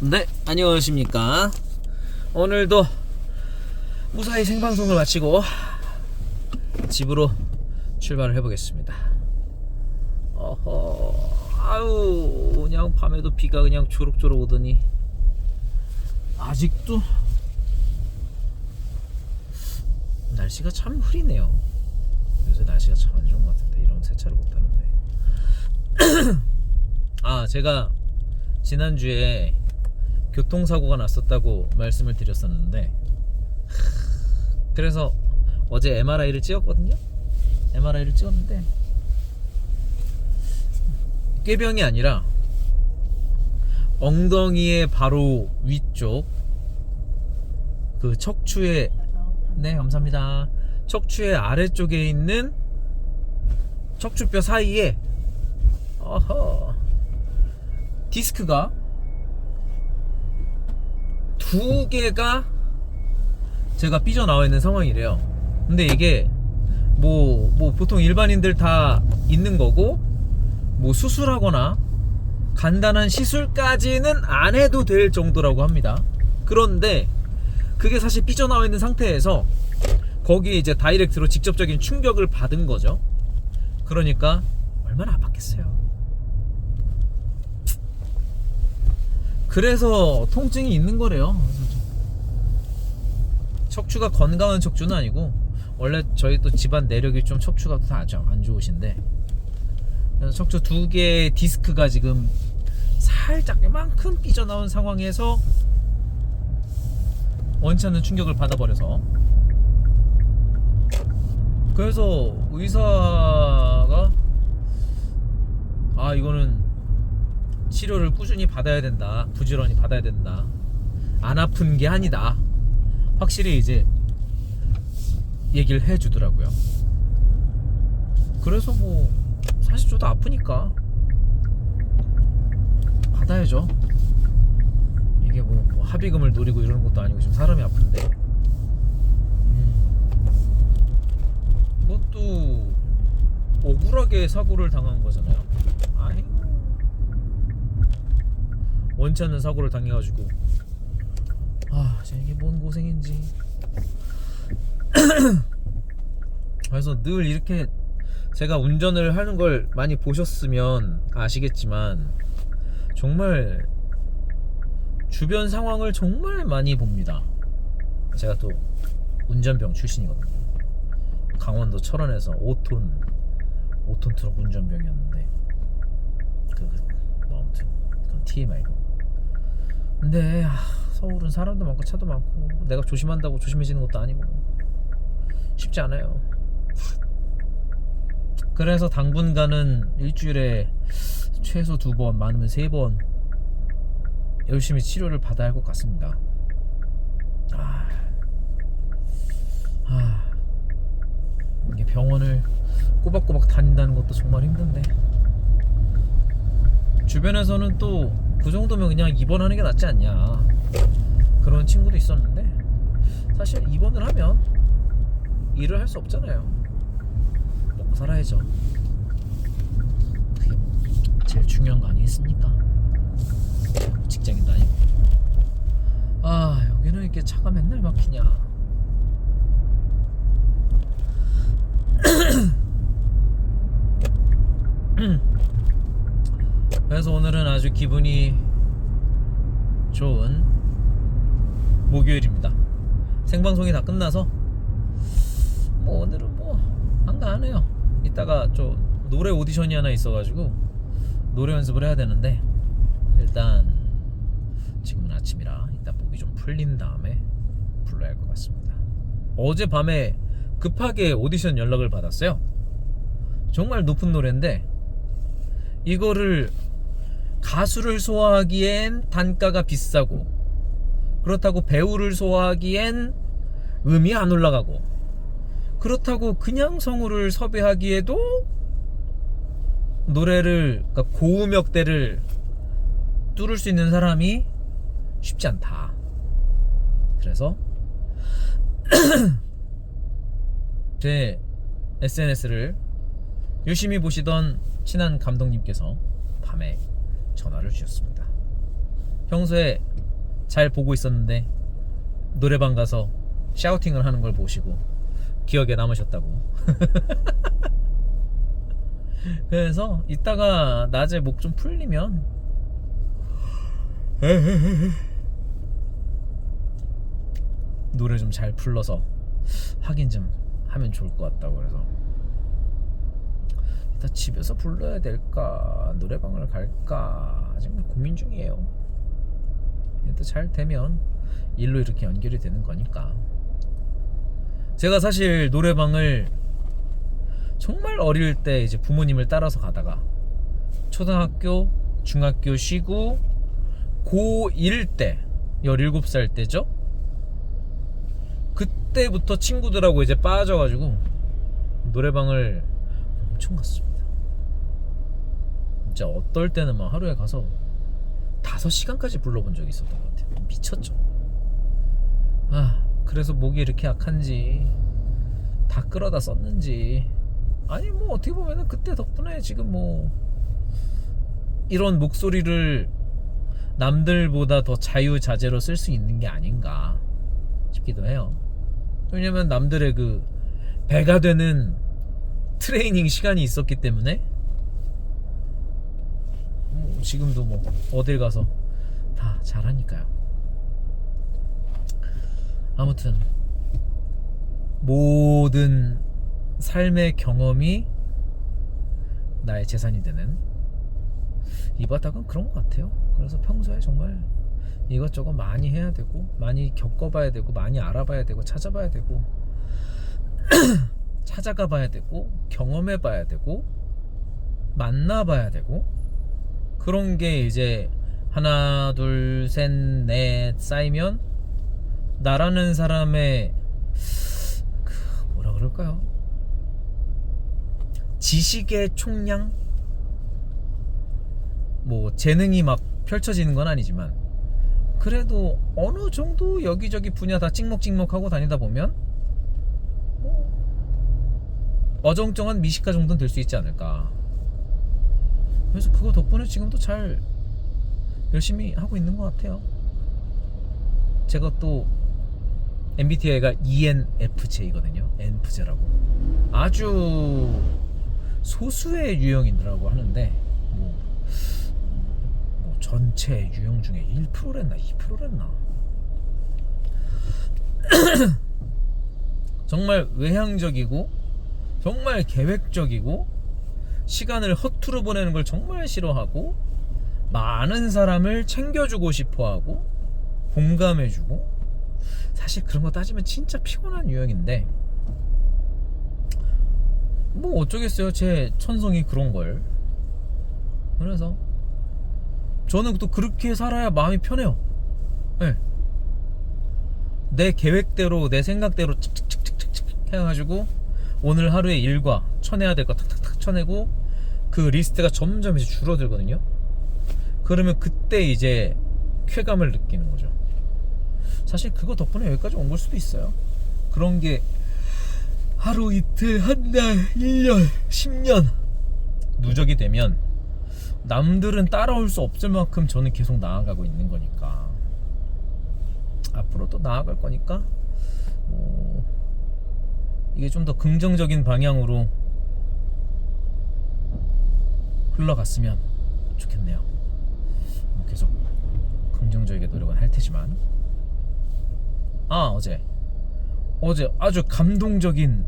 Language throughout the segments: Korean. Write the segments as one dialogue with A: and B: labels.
A: 네, 안녕하십니까. 오늘도 무사히 생방송을 마치고 집으로 출발을 해보겠습니다. 어허, 아유, 그냥 밤에도 비가 그냥 조록조록 오더니 아직도 날씨가 참 흐리네요. 요새 날씨가 참 안 좋은 것 같은데 이런 세차를 못 하는데. 아, 제가 지난주에 교통사고가 났었다고 말씀을 드렸었는데 그래서 어제 MRI를 찍었거든요? MRI를 찍었는데 꾀병이 아니라 엉덩이의 바로 위쪽 그 척추의 네 감사합니다. 척추의 아래쪽에 있는 척추뼈 사이에 어허 디스크가 두 개가 제가 삐져나와 있는 상황이래요. 근데 이게 뭐, 뭐 보통 일반인들 다 있는 거고 뭐 수술하거나 간단한 시술까지는 안 해도 될 정도라고 합니다. 그런데 그게 사실 삐져나와 있는 상태에서 거기에 이제 다이렉트로 직접적인 충격을 받은 거죠. 그러니까 얼마나 아팠겠어요. 그래서 통증이 있는 거래요. 척추가 건강한 척추는 아니고 원래 저희 또 집안 내력이 좀 척추가 다안 좋으신데 척추 두 개의 디스크가 지금 살짝 이만큼 삐져나온 상황에서 원치 않는 충격을 받아버려서 그래서 의사가 아 이거는 치료를 꾸준히 받아야 된다. 부지런히 받아야 된다. 안 아픈 게 아니다. 확실히 이제 얘기를 해 주더라고요. 그래서 뭐 사실 저도 아프니까 받아야죠. 이게 뭐, 뭐 합의금을 노리고 이러는 것도 아니고 지금 사람이 아픈데. 음. 그것도 억울하게 사고를 당한 거잖아요. 아이 원치 않는 사고를 당해가지고. 아 이게 뭔 고생인지. 그래서 늘 이렇게 제가 운전을 하는 걸 많이 보셨으면 아시겠지만 정말 주변 상황을 정말 많이 봅니다. 제가 또 운전병 출신이거든요. 강원도 철원에서 5톤 5톤 트럭 운전병이었는데 그, 그, 뭐 아무튼 그건 TMI고 근데 아, 서울은 사람도 많고 차도 많고 내가 조심한다고 조심해지는 것도 아니고 쉽지 않아요. 그래서 당분간은 일주일에 최소 두 번, 많으면 세 번 열심히 치료를 받아야 할 것 같습니다. 아, 아, 이게 병원을 꼬박꼬박 다닌다는 것도 정말 힘든데 주변에서는 또 그 정도면 그냥 입원하는 게 낫지 않냐. 그런 친구도 있었는데 사실 입원을 하면 일을 할 수 없잖아요. 먹고 살아야죠. 그게 뭐 제일 중요한 거 아니겠습니까? 직장인도 아니고. 아 여기는 이렇게 차가 맨날 막히냐 그래서 오늘은 아주 기분이 좋은 목요일입니다. 생방송이 다 끝나서 뭐 오늘은 뭐 한가하네요. 이따가 저 노래 오디션이 하나 있어가지고 노래 연습을 해야 되는데 일단 지금은 아침이라 이따 목이 좀 풀린 다음에 불러야 할 것 같습니다. 어제 밤에 급하게 오디션 연락을 받았어요. 정말 높은 노래인데 이거를 가수를 소화하기엔 단가가 비싸고 그렇다고 배우를 소화하기엔 음이 안 올라가고 그렇다고 그냥 성우를 섭외하기에도 노래를 그러니까 고음역대를 뚫을 수 있는 사람이 쉽지 않다. 그래서 제 SNS를 유심히 보시던 친한 감독님께서 밤에 전화를 주셨습니다. 평소에 잘 보고 있었는데 노래방 가서 샤우팅을 하는 걸 보시고 기억에 남으셨다고. 그래서 이따가 낮에 목 좀 풀리면 노래 좀 잘 불러서 확인 좀 하면 좋을 것 같다고 그래서 일단 집에서 불러야 될까? 노래방을 갈까? 지금 고민 중이에요. 일단 잘 되면 일로 이렇게 연결이 되는 거니까. 제가 사실 노래방을 정말 어릴 때 이제 부모님을 따라서 가다가 초등학교 중학교 쉬고 고1 때 17살 때죠? 그때부터 친구들하고 이제 빠져가지고 노래방을 엄청 갔습니다. 진짜 어떨 때는 막 하루에 가서 5시간까지 불러본 적이 있었던 것 같아요. 미쳤죠. 아, 그래서 목이 이렇게 약한지 다 끌어다 썼는지 아니 뭐 어떻게 보면은 그때 덕분에 지금 뭐 이런 목소리를 남들보다 더 자유자재로 쓸 수 있는 게 아닌가 싶기도 해요. 왜냐면 남들의 그 배가 되는 트레이닝 시간이 있었기 때문에 뭐 지금도 뭐 어딜 가서 다 잘하니까요. 아무튼 모든 삶의 경험이 나의 재산이 되는 이 바닥은 그런 것 같아요. 그래서 평소에 정말 이것저것 많이 해야 되고 많이 겪어봐야 되고 많이 알아봐야 되고 찾아봐야 되고 찾아가 봐야 되고 경험해 봐야 되고 만나봐야 되고 그런 게 이제 하나 둘 셋 넷 쌓이면 나라는 사람의 그 뭐라 그럴까요? 지식의 총량 뭐 재능이 막 펼쳐지는 건 아니지만 그래도 어느 정도 여기저기 분야 다 찍먹찍먹하고 다니다 보면 뭐 어정쩡한 미식가 정도는 될 수 있지 않을까. 그래서 그거 덕분에 지금도 잘 열심히 하고 있는 것 같아요. 제가 또 MBTI가 ENFJ거든요. ENFJ라고. 아주 소수의 유형이라고 하는데 뭐 뭐 전체 유형 중에 1%랬나 2%랬나 정말 외향적이고 정말 계획적이고 시간을 허투루 보내는 걸 정말 싫어하고 많은 사람을 챙겨주고 싶어하고 공감해주고 사실 그런 거 따지면 진짜 피곤한 유형인데 뭐 어쩌겠어요? 제 천성이 그런 걸. 그래서 저는 또 그렇게 살아야 마음이 편해요. 네. 내 계획대로 내 생각대로 칙칙칙칙칙 해가지고 오늘 하루의 일과 쳐내야 될 거 탁탁탁 쳐내고 그 리스트가 점점 이제 줄어들거든요. 그러면 그때 이제 쾌감을 느끼는 거죠. 사실 그거 덕분에 여기까지 온 걸 수도 있어요. 그런 게 하루 이틀 한 달 1년 10년 누적이 되면 남들은 따라올 수 없을 만큼 저는 계속 나아가고 있는 거니까. 앞으로도 나아갈 거니까. 뭐 이게 좀 더 긍정적인 방향으로 흘러갔으면 좋겠네요. 뭐 계속 긍정적이게 노력은 할 테지만. 아 어제. 어제 아주 감동적인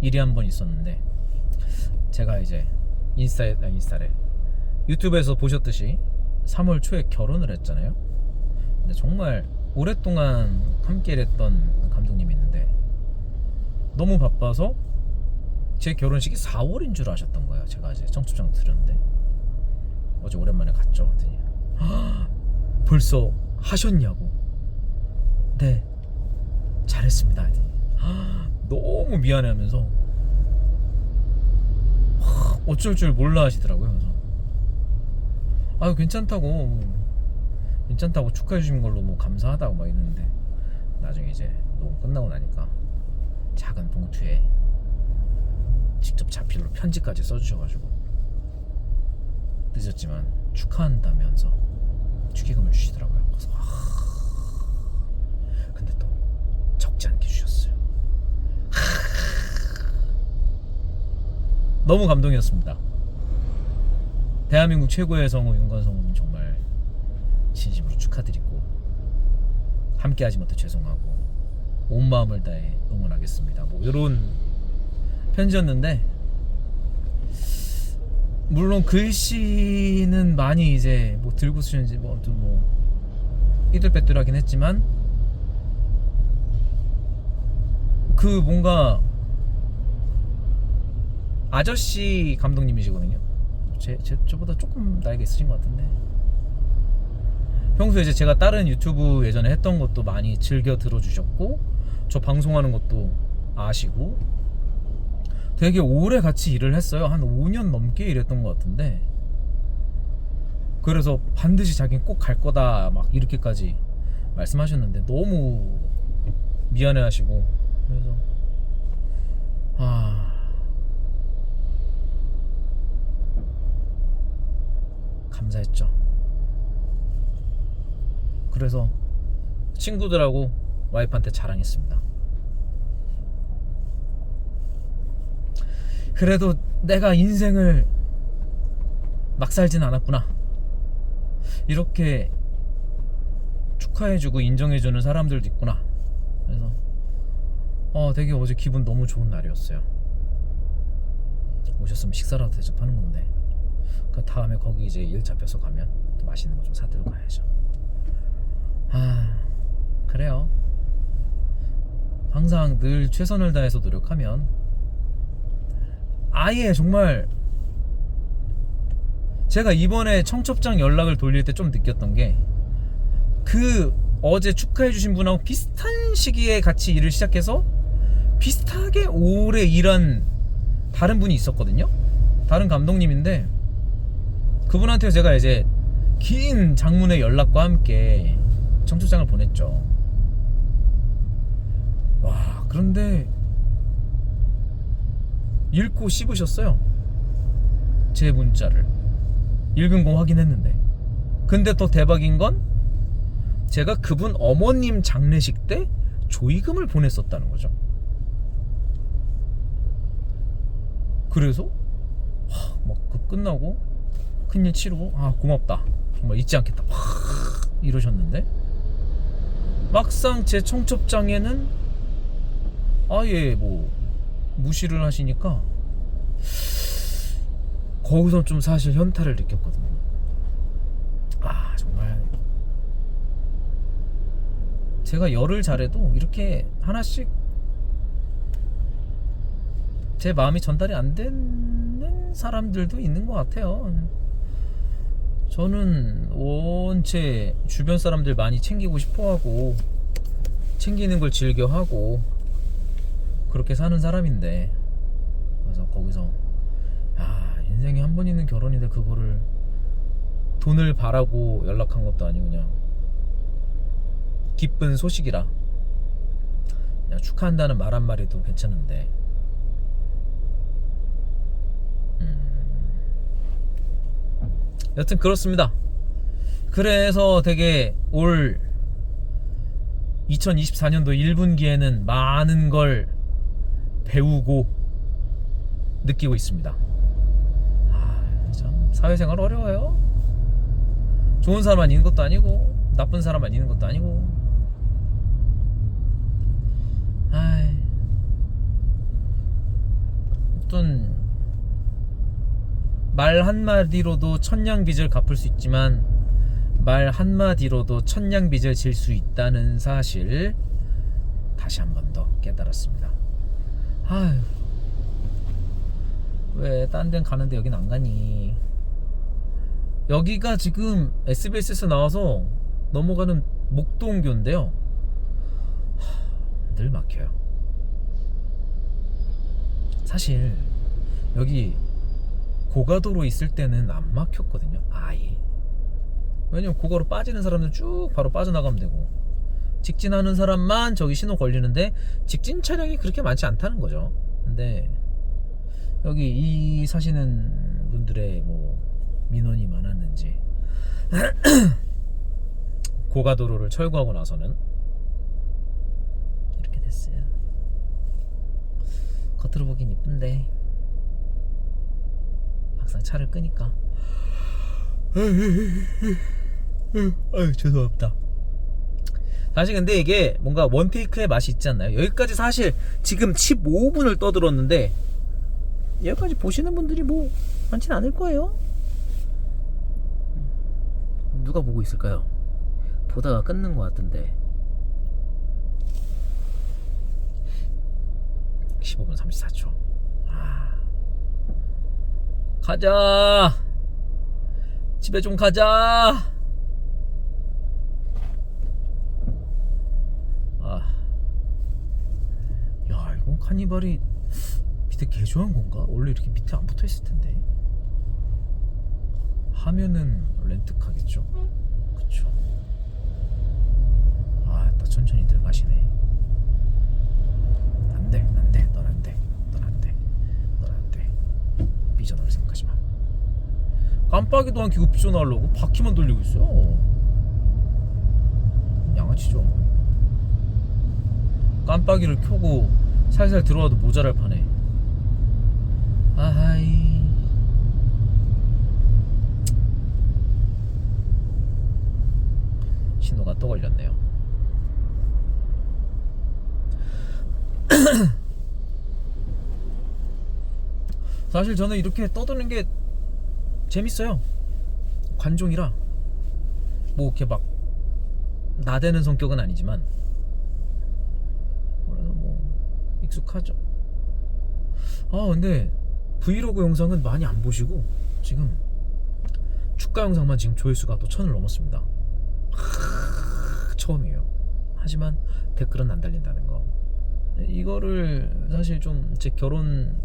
A: 일이 한 번 있었는데 제가 이제 인스타에 아니 인스타래. 유튜브에서 보셨듯이 3월 초에 결혼을 했잖아요. 근데 정말 오랫동안 함께 일했던 감독님이 있는데 너무 바빠서 제 결혼식이 4월인 줄 아셨던 거예요. 제가 이제 청첩장 드렸는데 어제 오랜만에 갔죠. 그랬더니 "헉, 벌써 하셨냐고. 네, 잘했습니다. 그랬더니 "헉, 너무 미안해하면서 어쩔 줄 몰라 하시더라고요. 그래서 아유 괜찮다고 뭐, 괜찮다고 축하해 주신 걸로 뭐 감사하다고 막 이러는데 나중에 이제 녹음 끝나고 나니까 작은 봉투에 직접 자필로 편지까지 써주셔가지고 늦었지만 축하한다면서 축의금을 주시더라고요. 그래서 아, 근데 또 적지 않게 주셨어요. 너무 감동이었습니다. 대한민국 최고의 성우 윤관성우님 정말 진심으로 축하드리고 함께하지 못해 죄송하고 온 마음을 다해 응원하겠습니다. 뭐 이런 편지였는데 물론 글씨는 많이 이제 뭐 들고 쓰는지 뭐 아무튼 뭐 삐뚤빼뚤하긴 했지만 그 뭔가 아저씨 감독님이시거든요. 제, 제 저보다 조금 나이가 있으신 것 같은데 평소에 이제 제가 다른 유튜브 예전에 했던 것도 많이 즐겨 들어주셨고 저 방송하는 것도 아시고 되게 오래 같이 일을 했어요. 한 5년 넘게 일했던 것 같은데 그래서 반드시 자기는 꼭 갈 거다 막 이렇게까지 말씀하셨는데 너무 미안해하시고 그래서 아 감사했죠. 그래서 친구들하고 와이프한테 자랑했습니다. 그래도 내가 인생을 막 살진 않았구나. 이렇게 축하해주고 인정해주는 사람들도 있구나. 그래서 어 되게 어제 기분 너무 좋은 날이었어요. 오셨으면 식사라도 대접하는 건데. 그 다음에 거기 이제 일 잡혀서 가면 또 맛있는 거 좀 사들고 가야죠. 아 그래요. 항상 늘 최선을 다해서 노력하면 아예 정말 제가 이번에 청첩장 연락을 돌릴 때 좀 느꼈던 게 그 어제 축하해주신 분하고 비슷한 시기에 같이 일을 시작해서 비슷하게 오래 일한 다른 분이 있었거든요. 다른 감독님인데 그분한테 제가 이제 긴 장문의 연락과 함께 청첩장을 보냈죠. 와, 그런데 읽고 씹으셨어요. 제 문자를. 읽은 거 확인했는데. 근데 또 대박인 건 제가 그분 어머님 장례식 때 조의금을 보냈었다는 거죠. 그래서 막그 끝나고 큰일 치르고 아 고맙다 정말 잊지 않겠다 막 이러셨는데 막상 제 청첩장에는 아예 뭐 무시를 하시니까 거기서 좀 사실 현타를 느꼈거든요 아 정말 제가 열을 잘해도 이렇게 하나씩 제 마음이 전달이 안 되는 사람들도 있는 것 같아요. 저는 원체 주변 사람들 많이 챙기고 싶어 하고 챙기는 걸 즐겨 하고 그렇게 사는 사람인데. 그래서 거기서 야 인생에 한 번 있는 결혼인데 그거를 돈을 바라고 연락한 것도 아니고 그냥 기쁜 소식이라. 그냥 축하한다는 말 한마디도 괜찮은데. 여튼 그렇습니다. 그래서 되게 올 2024년도 1분기에는 많은 걸 배우고 느끼고 있습니다. 아, 참 사회생활 어려워요. 좋은 사람만 있는 것도 아니고 나쁜 사람만 있는 것도 아니고. 아이. 어떤 말 한마디로도 천냥빚을 갚을 수 있지만 말 한마디로도 천냥빚을 질 수 있다는 사실 다시 한 번 더 깨달았습니다. 아휴 왜 딴 데는 가는데 여긴 안 가니 여기가 지금 SBS에서 나와서 넘어가는 목동교인데요 하, 늘 막혀요 사실 여기 고가도로 있을 때는 안 막혔거든요. 아예. 왜냐면 고가로 빠지는 사람들 쭉 바로 빠져나가면 되고 직진하는 사람만 저기 신호 걸리는데 직진 차량이 그렇게 많지 않다는 거죠. 근데 여기 이 사시는 분들의 뭐 민원이 많았는지 고가도로를 철거하고 나서는 이렇게 됐어요. 겉으로 보긴 이쁜데 막상 차를 끄니까 아유 죄송합니다. 사실 근데 이게 뭔가 원테이크의 맛이 있지 않나요? 여기까지 사실 지금 15분을 떠들었는데 여기까지 보시는 분들이 뭐 많진 않을 거예요. 누가 보고 있을까요? 보다가 끊는 것 같은데 15분 34초 아. 가자 집에 좀 가자 아. 야 카니발이 밑에 개조한 건가? 원래 이렇게 밑에 안 붙어 있을 텐데. 하면은 렌트카겠죠? 그쵸. 아 나 천천히 들어가시네. 안 돼 안 돼 넌 안 돼 넌 안 돼 넌 안 돼. 삐져나올 생각하지 마. 깜빡이도 안 켜고 삐져나오려고? 바퀴만 돌리고 있어요 양아치죠. 깜빡이를 켜고 살살 들어와도 모자랄 판에. 아하이. 신호가 또 걸렸네요. 사실 저는 이렇게 떠드는 게 재밌어요. 관종이라. 뭐 이렇게 막 나대는 성격은 아니지만 그래서 뭐 익숙하죠. 아 근데 브이로그 영상은 많이 안 보시고 지금 축가 영상만 지금 조회수가 또 천을 넘었습니다. 하, 처음이에요. 하지만 댓글은 안 달린다는 거. 이거를 사실 좀 제 결혼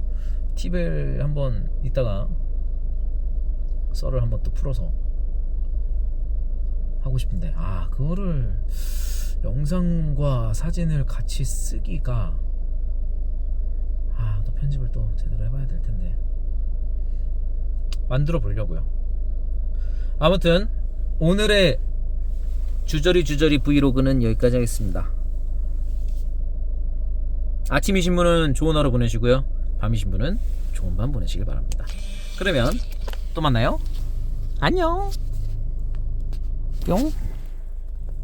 A: 팁을 한번 이따가 썰을 한번 또 풀어서 하고 싶은데 아 그거를 영상과 사진을 같이 쓰기가 편집을 또 제대로 해봐야 될 텐데. 만들어 보려고요. 아무튼 오늘의 주저리 주저리 브이로그는 여기까지 하겠습니다. 아침이신 분은 좋은 하루 보내시고요. 밤이신 분은 좋은 밤 보내시길 바랍니다. 그러면 또 만나요. 안녕. 뿅